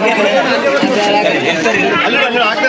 ಬಂದು ಹಾಕಿ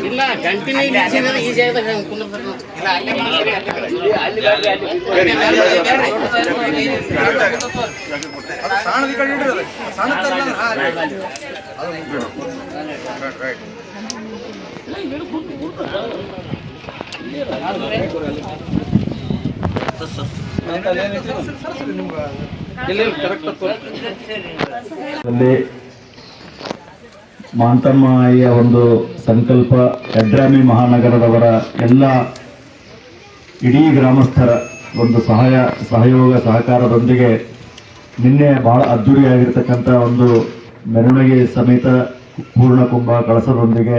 ಇಲ್ಲ ಗಂಟಿನ ಇಲ್ಲಿ ಈಸಿಯಾಗಿ ಈಸಿ ಅಲ್ಲಿ ಮಾಂತಮ್ಮಯ್ಯ ಒಂದು ಸಂಕಲ್ಪ ಯಡ್ರಾಮಿ ಮಹಾನಗರದವರ ಎಲ್ಲ ಇಡೀ ಗ್ರಾಮಸ್ಥರ ಒಂದು ಸಹಾಯ, ಸಹಯೋಗ, ಸಹಕಾರದೊಂದಿಗೆ ನಿನ್ನೆ ಬಹಳ ಅದ್ದೂರಿಯಾಗಿರ್ತಕ್ಕಂಥ ಒಂದು ಮೆರವಣಿಗೆ ಸಮೇತ ಪೂರ್ಣ ಕುಂಭ ಕಳಸದೊಂದಿಗೆ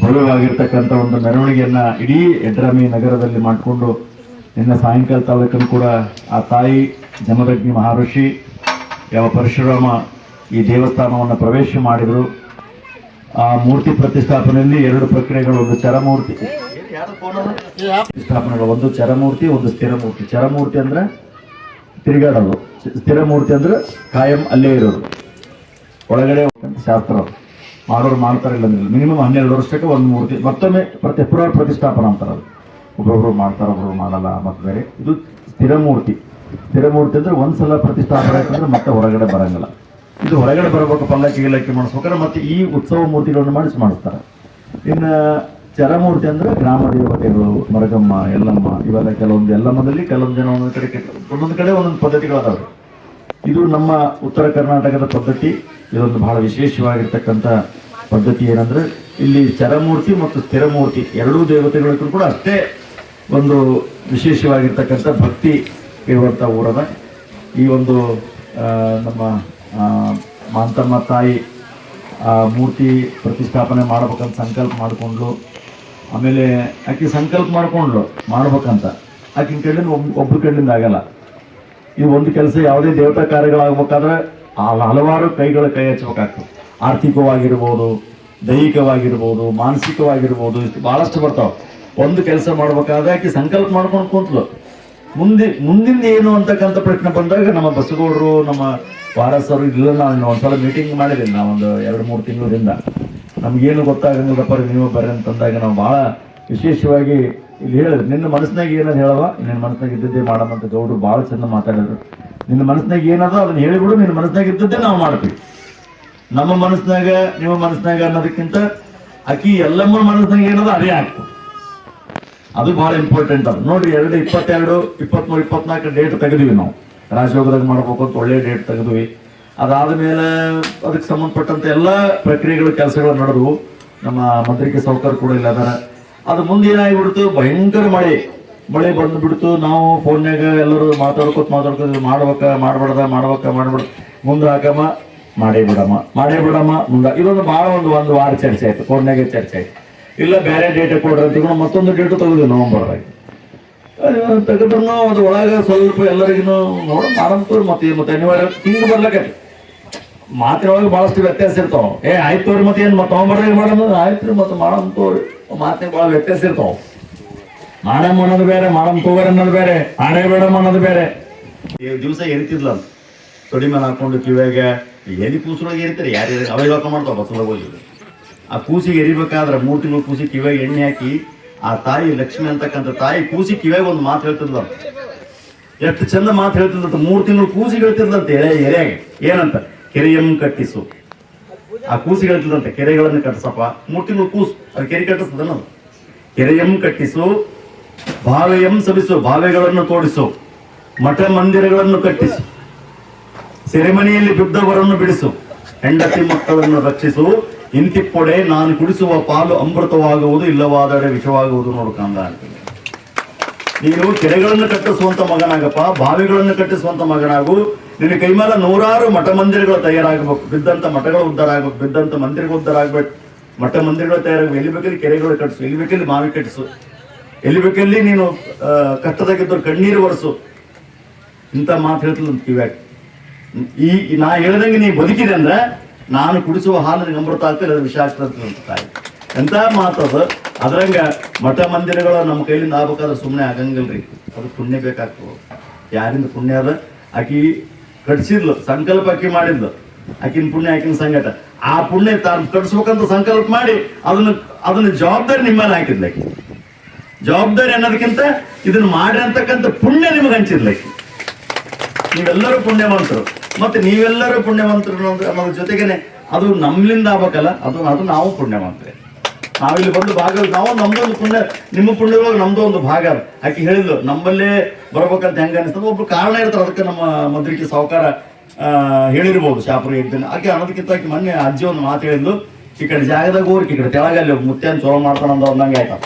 ಭವ್ಯವಾಗಿರ್ತಕ್ಕಂಥ ಒಂದು ಮೆರವಣಿಗೆಯನ್ನು ಇಡೀ ಯಡ್ರಾಮಿ ನಗರದಲ್ಲಿ ಮಾಡಿಕೊಂಡು ನಿನ್ನೆ ಸಾಯಂಕಾಲ ತಾಲೂಕನ್ನು ಕೂಡ ಆ ತಾಯಿ ಜಮದಗ್ನಿ ಮಹರ್ಷಿ ಯಾವ ಪರಶುರಾಮ ಈ ದೇವಸ್ಥಾನವನ್ನು ಪ್ರವೇಶ ಮಾಡಿದರು. ಆ ಮೂರ್ತಿ ಪ್ರತಿಷ್ಠಾಪನೆಯಲ್ಲಿ ಎರಡು ಪ್ರಕ್ರಿಯೆಗಳು, ಒಂದು ಚರಮೂರ್ತಿ. ಪ್ರತಿಷ್ಠಾಪನೆಗಳು, ಒಂದು ಚರಮೂರ್ತಿ, ಒಂದು ಸ್ಥಿರಮೂರ್ತಿ. ಚರಮೂರ್ತಿ ಅಂದ್ರೆ ತಿರುಗಾಡೋದು. ಸ್ಥಿರಮೂರ್ತಿ ಅಂದರೆ ಕಾಯಂ ಅಲ್ಲೇ ಇರೋದು. ಒಳಗಡೆ ಶಾಸ್ತ್ರ. ಮಾಡೋರು ಮಾಡ್ತಾರೆ ಇಲ್ಲ ಮಿನಿಮಮ್ ಹನ್ನೆರಡು ವರ್ಷಕ್ಕೆ ಒಂದು ಮೂರ್ತಿ. ಮತ್ತೊಮ್ಮೆ ಪ್ರತಿ ಪುನರ್ ಪ್ರತಿಷ್ಠಾಪನೆ ಅಂತಾರೆ ಒಬ್ಬೊಬ್ರು ಮಾಡ್ತಾರೆ ಒಬ್ಬರು ಮಾಡಲ್ಲ, ಮತ್ತು ಬೇರೆ. ಇದು ಸ್ಥಿರ ಮೂರ್ತಿ ಸ್ಥಿರ ಮೂರ್ತಿ ಅಂದ್ರೆ ಒಂದ್ಸಲ ಪ್ರತಿಷ್ಠಾಪನೆ ಆಯ್ತಂದ್ರೆ ಮತ್ತೆ ಹೊರಗಡೆ ಬರಂಗಿಲ್ಲ. ಇದು ಹೊರಗಡೆ ಬರಬೇಕು, ಪಲ್ಲಕ್ಕಿ ಗಿಲ್ಲಕ್ಕಿ ಮಾಡಿಸ್ಬೇಕಾದ್ರೆ ಮತ್ತೆ ಈ ಉತ್ಸವ ಮೂರ್ತಿಗಳನ್ನು ಮಾಡಿಸಿ ಮಾಡಿಸ್ತಾರೆ. ಇನ್ನು ಚರಮೂರ್ತಿ ಅಂದ್ರೆ ಗ್ರಾಮ ದೇವತೆಗಳು, ಮರಗಮ್ಮ ಎಲ್ಲಮ್ಮ ಇವೆಲ್ಲ ಕೆಲವೊಂದು ಎಲ್ಲಮ್ಮದಲ್ಲಿ ಕೆಲವೊಂದು ಜನ ಒಂದೊಂದು ಕಡೆ ಒಂದೊಂದು ಕಡೆ ಒಂದೊಂದು ಪದ್ಧತಿಗಳದಾವೆ. ಇದು ನಮ್ಮ ಉತ್ತರ ಕರ್ನಾಟಕದ ಪದ್ಧತಿ. ಇದೊಂದು ಬಹಳ ವಿಶೇಷವಾಗಿರ್ತಕ್ಕಂಥ ಪದ್ಧತಿ ಏನಂದ್ರೆ ಇಲ್ಲಿ ಚರಮೂರ್ತಿ ಮತ್ತು ಸ್ಥಿರಮೂರ್ತಿ ಎರಡೂ ದೇವತೆಗಳಿಗೂ ಕೂಡ ಅಷ್ಟೇ ಒಂದು ವಿಶೇಷವಾಗಿರ್ತಕ್ಕಂಥ ಭಕ್ತಿ ಇರುವಂಥ ಊರದ ಈ ಒಂದು ನಮ್ಮ ಮಾಂತಮ್ಮ ತಾಯಿ ಮೂರ್ತಿ ಪ್ರತಿಷ್ಠಾಪನೆ ಮಾಡ್ಬೇಕಂತ ಸಂಕಲ್ಪ ಮಾಡಿಕೊಂಡ್ಲು ಆಮೇಲೆ ಆಕೆ ಸಂಕಲ್ಪ ಮಾಡ್ಕೊಂಡ್ಲು ಮಾಡ್ಬೇಕಂತ. ಆಕಿನ ಕಡೆಯಿಂದ ಒಬ್ ಒಬ್ಬರ ಕಡೆಯಿಂದ ಆಗಲ್ಲ. ಈ ಒಂದು ಕೆಲಸ ಯಾವುದೇ ದೇವತಾ ಕಾರ್ಯಗಳಾಗಬೇಕಾದ್ರೆ ಹಲವಾರು ಕೈಗಳ ಕೈ ಹಚ್ಚಬೇಕಾಗ್ತದೆ ಆರ್ಥಿಕವಾಗಿರ್ಬೋದು, ದೈಹಿಕವಾಗಿರ್ಬೋದು, ಮಾನಸಿಕವಾಗಿರ್ಬೋದು, ಇಷ್ಟು ಭಾಳಷ್ಟು ಬರ್ತಾವೆ. ಒಂದು ಕೆಲಸ ಮಾಡ್ಬೇಕಾದ್ರೆ ಆಕೆ ಸಂಕಲ್ಪ ಮಾಡ್ಕೊಂಡು ಕುಂತ್ಲು ಮುಂದೆ ಮುಂದಿಂದ ಏನು ಅಂತಕ್ಕಂಥ ಪ್ರಶ್ನೆ ಬಂದಾಗ ನಮ್ಮ ಬಸಗೌಡರು, ನಮ್ಮ ವಾರಸರು ಇಲ್ಲ ನಾನು ಒಂದ್ಸಲ ಮೀಟಿಂಗ್ ಮಾಡಿದ್ದೀನಿ ಒಂದು ಎರಡು, ಮೂರು ತಿಂಗಳಿಂದ ನಮ್ಗೇನು ಗೊತ್ತಾಗಂಗಿಲ್ಲಪ್ಪ ನೀವು ಬರ್ರಿ ಅಂತಂದಾಗ ನಾವು ಭಾಳ ವಿಶೇಷವಾಗಿ ಇಲ್ಲಿ ಹೇಳಿದ್ರು. ನಿನ್ನ ಮನಸ್ಸಿನಾಗ ಏನದು ಹೇಳವ ನಿನ್ನ ಮನಸ್ಸಿನಾಗ ಇದ್ದದ್ದೇ ಮಾಡಮ್ಮ ಅಂತ ಗೌಡ್ರು ಭಾಳ ಚಂದ ಮಾತಾಡಿದ್ರು. ನಿನ್ನ ಮನಸ್ಸಿನಾಗ ಏನದೋ ಅದನ್ನ ಹೇಳಿಬಿಡು ನಿನ್ನ ಮನಸ್ಸಿನಾಗ ಇದ್ದದ್ದೇ ನಾವು ಮಾಡ್ತೀವಿ. ನಮ್ಮ ಮನಸ್ಸಿನಾಗ, ನಿಮ್ಮ ಮನಸ್ಸಿನಾಗ ಅನ್ನೋದಕ್ಕಿಂತ ಅಕ್ಕಿ ಎಲ್ಲಮ್ಮ ಮನಸ್ಸಿನಾಗ ಏನದೋ ಅದೇ ಆಗ್ತದೆ. ಅದು ಬಹಳ ಇಂಪಾರ್ಟೆಂಟ್ ಅದು. ನೋಡಿ ಎರಡು ಇಪ್ಪತ್ತೆರಡು, ಇಪ್ಪತ್ಮೂರು, ಇಪ್ಪತ್ನಾಲ್ಕು ಡೇಟ್ ತೆಗೆದ್ವಿ ನಾವು. ರಾಜಯೋಗದಾಗ ಮಾಡ್ಬೇಕು ಅಂತ ಒಳ್ಳೆ ಡೇಟ್ ತೆಗೆದ್ವಿ. ಅದಾದ ಮೇಲೆ ಅದಕ್ಕೆ ಸಂಬಂಧಪಟ್ಟಂತೆ ಎಲ್ಲ ಪ್ರಕ್ರಿಯೆಗಳು, ಕೆಲಸಗಳು ನಡೆದವು. ನಮ್ಮ ಮಂತ್ರಿಕೆ ಸೌಕರ್ ಕೂಡ ಇಲ್ಲ ಅದರ ಅದು ಮುಂದೆ ಏನಾಗ್ಬಿಡ್ತು? ಭಯಂಕರ ಮಳೆ. ಮಳೆ ಬಂದು ಬಿಡ್ತು ನಾವು ಫೋನ್ಯಾಗ ಎಲ್ಲರೂ ಮಾತಾಡ್ಕೊತ ಮಾತಾಡ್ಕೊತ ಮಾಡ್ಬೇಕ ಮಾಡ್ಬಾರ್ದ ಮಾಡ್ಬೇಕ, ಮಾಡ್ಬಿಡ. ಮುಂದೆ ಹಾಕಮ್ಮ, ಮಾಡೇ ಬಿಡಮ್ಮ ಮಾಡೇ ಬಿಡಮ್ಮ, ಮುಂದೆ. ಇದೊಂದು ಭಾಳ ಒಂದು ಒಂದು ವಾರ ಚರ್ಚೆ ಆಯ್ತು. ಫೋನ್ಯಾಗೆ ಚರ್ಚೆ ಆಯ್ತು. ಇಲ್ಲ, ಬೇರೆ ಡೇಟ್ ಕೊಡ್ರಿ ಅಂತ ಮತ್ತೊಂದು ಡೇಟ್ ತೆಗೆದ್ವಿ ನವಂಬರ್ ತೆಗೆದ್ರು ಅದು ಒಳಗೆ ಸ್ವಲ್ಪ ಎಲ್ಲರಿಗೂ ನೋಡ ಮಾಡಂತವ್ರು ಮತ್ತೆ ಮತ್ತೆ ಅನಿವಾರ್ಯ ಹಿಂಗೆ ಬರ್ಲಕತ್ತಿ. ಮಾತಿನೊಳಗೆ ಭಾಳಷ್ಟು ವ್ಯತ್ಯಾಸ ಇರ್ತಾವ. ಏ, ಆಯ್ತು ಅವ್ರಿ ಮತ್ತೆ ಏನು ಮತ್ತೆ ತಗೊಂಬರ್ರಿ ಮಾಡೋದು ಆಯ್ತು ಮತ್ತೆ ಮಾಡಂತವ್ರಿ ಮಾತಿನ ಭಾಳ ವ್ಯತ್ಯಾಸ ಇರ್ತಾವ. ಮಾಡಮ್ ಅನ್ನೋದು ಬೇರೆ, ಮಾಡಮ್ ತೋಗರ್ ಅನ್ನೋದು ಬೇರೆ ಆಡೇ ಬೇಡಮ್ ಅನ್ನೋದು ಬೇರೆ. ದಿವಸ ಎರಿತಿದ್ಲ ತೊಡಿ ಮೇಲೆ ಹಾಕೊಂಡು ಕಿವಿಯಾಗ ಎಲ್ಲಿ ಕೂಸೊಳಗೆ ಎರಿತಾರೆ ಯಾರು ಅವಾಗ ಮಾಡ್ತಾವ, ಬಸ್ಸೊಳಗೆ ಹೋಗಿದ್ರು ಆ ಕೂಸಿಗೆ ಎರಿಬೇಕಾದ್ರೆ ಮೂರು ತಿಂಗಳು ಕೂಸಿ ಕಿವಿಯಾಗ ಎಣ್ಣೆ ಹಾಕಿ, ಆ ತಾಯಿ ಲಕ್ಷ್ಮಿ ಅಂತಕ್ಕಂಥ ತಾಯಿ ಕೂಸಿ ಕಿವಿಯಾಗ ಒಂದು ಮಾತು ಹೇಳ್ತಿದ್ಲ. ಎಷ್ಟು ಚಂದ ಮಾತು ಹೇಳ್ತಿದ್ಲಂತ, ಮೂರು ತಿಂಗಳು ಕೂಸಿ ಹೇಳ್ತಿದ್ದಂತೆ ಎರೆ ಎರೆಯಾಗ ಏನಂತ? ಕೆರೆಯಂ ಕಟ್ಟಿಸು. ಆ ಕೂಸಿ ಹೇಳ್ತಿದ್ದಂತೆ ಕೆರೆಗಳನ್ನು ಕಟ್ಟಿಸಪ್ಪ. ಮೂರು ತಿಂಗಳು ಕೂಸು, ಅದು ಕೆರೆ ಕಟ್ಟಿಸ್ತದನ ಅದು. ಕೆರೆಯಂ ಕಟ್ಟಿಸು, ಬಾವೆಯಂ ಸಬಿಸು ಬಾವೆಗಳನ್ನು ತೋಡಿಸು, ಮಠ ಮಂದಿರಗಳನ್ನು ಕಟ್ಟಿಸು, ಸೆರೆಮನೆಯಲ್ಲಿ ಬಿದ್ದವರನ್ನು ಬಿಡಿಸು, ಹೆಂಡತಿ ಮಕ್ಕಳನ್ನು ರಕ್ಷಿಸು ಇಂತಿಪ್ಪೊಡೆ ನಾನು ಕುಡಿಸುವ ಪಾಲು ಅಮೃತವಾಗುವುದು ಇಲ್ಲವಾದರೆ ವಿಷವಾಗುವುದು ನೋಡ್ಕೊಂಡ ಕಂದ ಅಂತೀನಿ ನೀನು ಕೆರೆಗಳನ್ನು ಕಟ್ಟಿಸುವಂತ ಮಗನಾಗಪ್ಪ, ಬಾವಿಗಳನ್ನು ಕಟ್ಟಿಸುವಂತ ಮಗನಾಗು. ನಿನ್ನ ಕೈಮಾಲ ನೂರಾರು ಮಠ ಮಂದಿರಗಳು ತಯಾರಾಗಬೇಕು. ಬಿದ್ದಂತ ಮಠಗಳು ಉದ್ಧಾರ ಆಗ್ಬೇಕು ಬಿದ್ದಂತ ಮಂದಿರಗಳು ಉದ್ಧಾರ ಆಗ್ಬೇಕು ಮಠ ಮಂದಿರಗಳು ತಯಾರಾಗಬೇಕು. ಎಲ್ಲಿ ಬೇಕಲ್ಲಿ ಕೆರೆಗಳು ಕಟ್ಟಿಸು, ಎಲ್ಲಿ ಬೇಕಲ್ಲಿ ಬಾವಿ ಕಟ್ಟಿಸು. ಎಲ್ಲಿ ಬೇಕಲ್ಲಿ ನೀನು ಕಟ್ಟದಾಗಿದ್ದವ್ರು ಕಣ್ಣೀರು ಒರೆಸು. ಇಂಥ ಮಾತು ಹೇಳ್ತಿಲ್ಲ ಕಿವ್ಯಾಗ ಈ ಈ, ನಾ ಹೇಳ್ದಂಗೆ ನೀ ಬದುಕಿದೆ ಅಂದ್ರೆ ನಾನು ಕುಡಿಸುವ ಹಾಲು ನಿನಗೆ ಅಮೃತ ಆಗ್ತದೆ ಅದು ವಿಷ ತಾಯಿ ಎಂತ ಮಾತದ ಅದ್ರಂಗ ಮಠ ಮಂದಿರಗಳು ನಮ್ಮ ಕೈಲಿಂದ ಆಗ್ಬೇಕಾದ್ರೆ ಸುಮ್ಮನೆ ಆಗಂಗಿಲ್ರಿ. ಅದು ಪುಣ್ಯ ಬೇಕಾಗ್ತದೆ. ಯಾರಿಂದ ಪುಣ್ಯ ಅದ? ಆಕಿ ಕಟ್ಸಿದ್ಲು, ಸಂಕಲ್ಪ ಆಕಿ ಮಾಡಿದ್ಲು. ಆಕಿನ ಪುಣ್ಯ, ಆಕಿನ ಸಂಗಟ ಆ ಪುಣ್ಯ ತಾನು ಕಟ್ಸ್ಬೇಕಂತ ಸಂಕಲ್ಪ ಮಾಡಿ ಅದನ್ನ ಅದನ್ನ ಜವಾಬ್ದಾರಿ ನಿಮ್ಮ ಮೇಲೆ ಹಾಕಿದ್ಲು ಜವಾಬ್ದಾರಿ ಅನ್ನೋದಕ್ಕಿಂತ ಇದನ್ನ ಮಾಡಿ ಅಂತಕ್ಕಂಥ ಪುಣ್ಯ ನಿಮಗೆ ಹಂಚಿದ್ಲು ಆಕಿ. ನೀವೆಲ್ಲರೂ ಪುಣ್ಯವಂತರು ಮತ್ತೆ ನೀವೆಲ್ಲರೂ ಪುಣ್ಯವಂತರು ಅನ್ನೋದು ಅನ್ನೋದ್ರ ಜೊತೆಗೇನೆ ಅದು ನಮ್ಮಿಂದ ಆಗ್ಬೇಕಲ್ಲ ಅದು ಅದು ನಾವು ಪುಣ್ಯವಂತರೆ. ನಾವಿಲ್ಲಿ ಬಂದು ಭಾಗ ನಾವು ನಮ್ದು ಒಂದು ಪುಣ್ಯ ನಿಮ್ಮ ಪುಣ್ಯದೊಳಗೆ ನಮ್ದು ಒಂದು ಭಾಗ. ಆಕೆ ಹೇಳಿದ್ಲು? ನಮ್ಮಲ್ಲೇ ಬರ್ಬೇಕಂತ ಹೆಂಗ ಅನಿಸ್ತದೆ? ಒಬ್ರು ಕಾರಣ ಇರ್ತಾರೆ ಅದಕ್ಕೆ ನಮ್ಮ ಮದ್ರಿಕೆ ಸಾವುಕಾರ ಆ, ಹೇಳಿರ್ಬೋದು ಶಾಪುರ ಇದ್ದೀನಿ ಆಕೆ ಅನ್ನೋದಕ್ಕಿಂತ ಆಕೆ ಮೊನ್ನೆ ಅಜ್ಜಿ ಒಂದು ಮಾತು ಹೇಳಿದ್ಲು ಈ ಕಡೆ ಜಾಗದಾಗ ಊರಿಗೆ ಈ ಕಡೆ ತೆಳಗಲ್ಲಿ ಮುತ್ಯಾನ್ ಚಲೋ ಮಾಡ್ತಾನ ಅಂದ ಅಂದಂಗೆ ಆಯ್ತಾ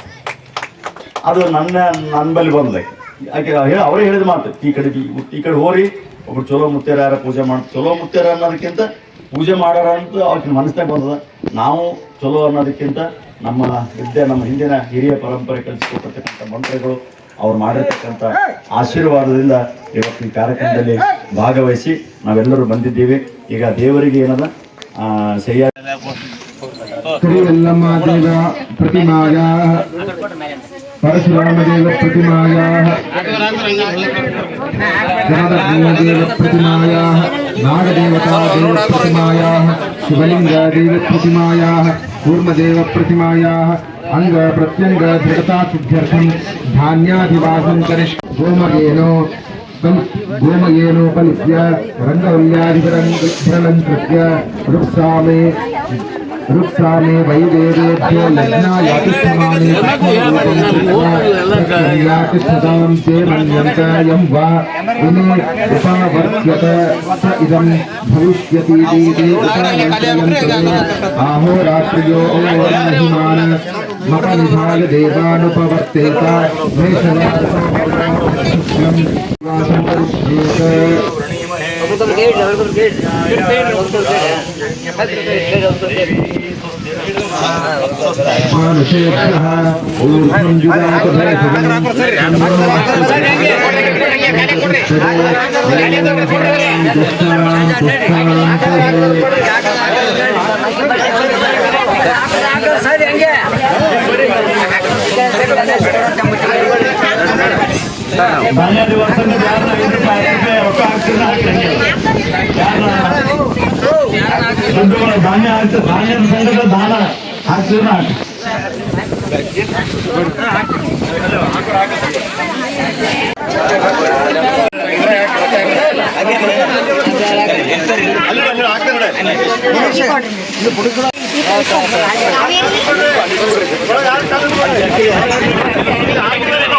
ಅದು. ನನ್ನ ನನ್ನ ಬಳಿ ಬಂದ್ಲೆ. ಆಕೆ ಹೇಳಿ ಅವರೇ ಹೇಳಿದ ಮಾತು ಈ ಕಡೆ ಈ ಕಡೆ ಹೋರಿ ಒಬ್ರು ಚಲೋ ಮುತ್ತೈರ ಯಾರ ಪೂಜೆ ಮಾಡ್ ಚಲೋ ಮುತ್ತೈರ ಅನ್ನೋದಕ್ಕಿಂತ ಪೂಜೆ ಮಾಡೋರ ಅಂತ ಅವ್ರಿಗೆ ಮನಸ್ಸಿನಾಗ ಬಂದದ. ನಾವು ಚಲೋ ಅನ್ನೋದಕ್ಕಿಂತ ನಮ್ಮ ವಿದ್ಯೆ ನಮ್ಮ ಹಿಂದಿನ ಹಿರಿಯ ಪರಂಪರೆ ಕಲಿಸಿಕೊಟ್ಟಿರ್ತಕ್ಕಂಥ ಮಂತ್ರಗಳು ಅವ್ರು ಮಾಡಿರ್ತಕ್ಕಂಥ ಆಶೀರ್ವಾದದಿಂದ ಇವತ್ತು ಈ ಕಾರ್ಯಕ್ರಮದಲ್ಲಿ ಭಾಗವಹಿಸಿ ನಾವೆಲ್ಲರೂ ಬಂದಿದ್ದೀವಿ. ಈಗ ದೇವರಿಗೆ ಏನದ? ಆ, ಸರಿಯಾದ परशुरामदेवप्रतिमायाः जगदग्निदेवप्रतिमायाः नागदेवतादेवप्रतिमायाः शिवलिङ्गदेवप्रतिमायाः कूर्मदेवप्रतिमायाः अङ्गप्रत्यङ्गदृढतासिद्ध्यर्थं धान्याधिवासं करिष् गोमयेनो गोमयेनोपलिप्य रङ्गवल्यादिभिरलङ्कृत्य रुक्सामे रङ्गवल्याधिपरलङ्कृत्य वृक्षामे वृक्षामे वैवेदेभ्यो यज्ञायातिष्ठमाने यातिष्ठतां ते मन्यन्त यं वा इमे उपावर्त्यत स इदं भविष्यतीति उपावर्तयन्ते आहोरात्र्यो महिमान मपनिधाय ಒಂದೊಂದು ಗೇಟ್ ಒಂದೊಂದು ಗೇಟ್ ಒಂದೊಂದು ಗೇಟ್ ಒಂದೊಂದು ಗೇಟ್ ಯಾರನ್ನ ದುಡ್ಡುಗಳು ಧಾನ್ಯ ಹಾಕ್ತ ಧಾನ್ಯದ ಸಂಘದ ದಾನ ಹಾಕ್ತಿದ್ರೆ ಹಾಕಿ ಯಾರನ್ನ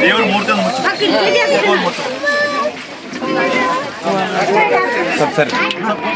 ದೇವ್ರ ಮೂರ್ತಿ ಮುಚ್ಚಿ ಸ್ವಲ್ಪ ಸರಿ ಸ್ವಲ್ಪ ಸರಿ.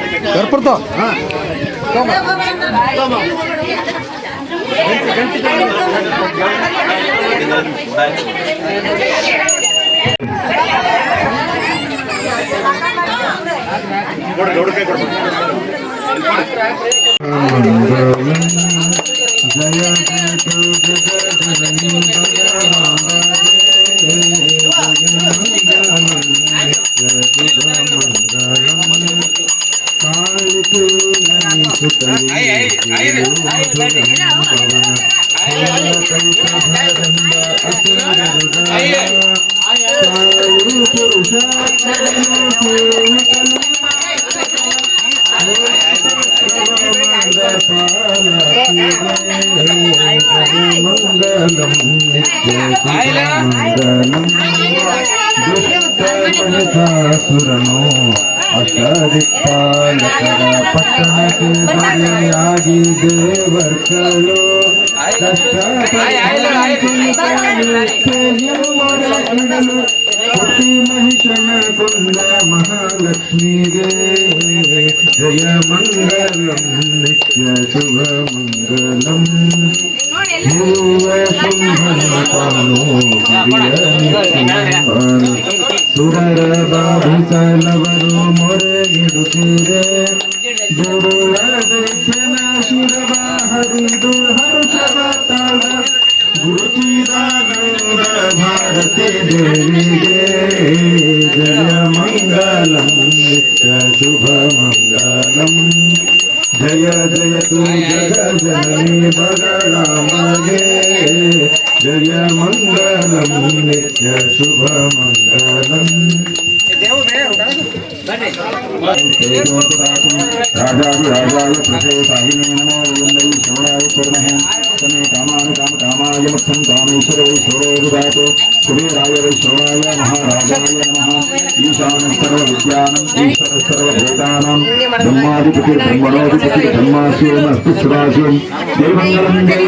ಕರ್ಪುರ್ತಾವ ಜಯ మంగళం నిత్య మంగళం దుష్టమహిషాసురనో ಅಷ್ಟದಿಕ್ಪಾಲಕರ ಪಟ್ಟಣಕ್ಕೆ ಬರೆಯಾಗಿ ದೇವರ್ಕಲು ಕಷ್ಟಪಡಲು ಪತಿ ಮಹಿಷನ ಕೊಂದ ಮಹಾಲಕ್ಷ್ಮಿಗೆ ಜಯ ಮಂಗಲಂ ನಿತ್ಯ ಶುಭ ಮಂಗಲಂ ಭೂವ ಶುಂಭನ ತಾನು ಸುರರ ಬಾಧಿಸಲವರು ಮೊರೆಗಿಡುತ್ತೀರೆ ದುರುಳ ದೈತ್ಯನ ಶಿರವ ಹರಿದು ಹರುಷವ ತಾಳ ಗುರುಚಿದಾನಂದ ಭಾರತಿ ದೇವಿಗೆ ಜಯ ಮಂಗಲಂ ನಿತ್ಯ ಶುಭ ಮಂಗಲಂ जय जय तू जग जननी बगरामये जय मंगलम नित्य शुभ मंगलम राजाय प्रसेताहिने नमो वन्दै श्रवणाय कुर्महे तमे कामानि काम कामाय मत्सं कामेश्वरो ईश्वरो विदातो कुबेराय वै श्रवणाय महाराजाय नमः ईशानं सर्वविद्यानाम् ईश्वरः सर्वभूतानां ब्रह्माधिपति ब्रह्मणोऽधिपति ब्रह्मास्योमस्तु सुरास्यों देवमङ्गलं जय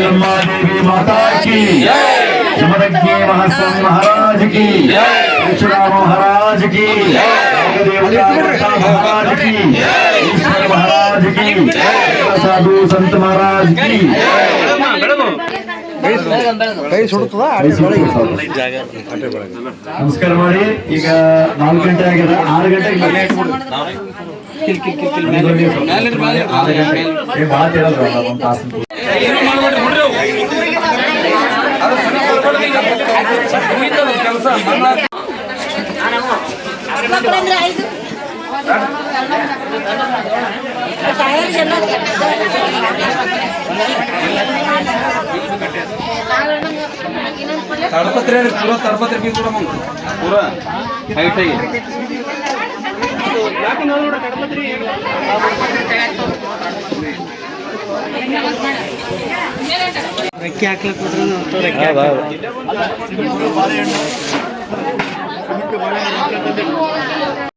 नमः देवी माता की जमदग्नि ಸಮದಕ್ಕೆ ಮಹಾಸ್ವಾಮಿ ಮಹಾರಾಜ ಕಿ ಪರಶುರಾಮ ಮಹಾರಾಜ ಕಿ ದೇವತಾ ಮಹಾರಾಜ ಕಿ ಈಶ್ವರ ಮಹಾರಾಜ ಕಿ ಸಾಧು ಸಂತ ಮಹಾರಾಜ ಕಿ ನಮಸ್ಕಾರ ಮಾಡಿ. ಈಗ ನಾಲ್ಕು ಗಂಟೆ ಆಗಿದೆ. ಆರು ಗಂಟೆಗೆ ಆರು ಗಂಟೆ ಏ ಭಾಳ ತಡಪತ್ರಿ ಪೂರ ತಡಪತ್ರಿ ಬೀಸ್ ಬಿಡಮ್ಮ ಪೂರ ಹೈಟ್ ಆಗಿ ರೆಕ್ಕೆ ಹಾಕ್ಲಿಕ್ಕೆ ರೆಕ್ಕೆ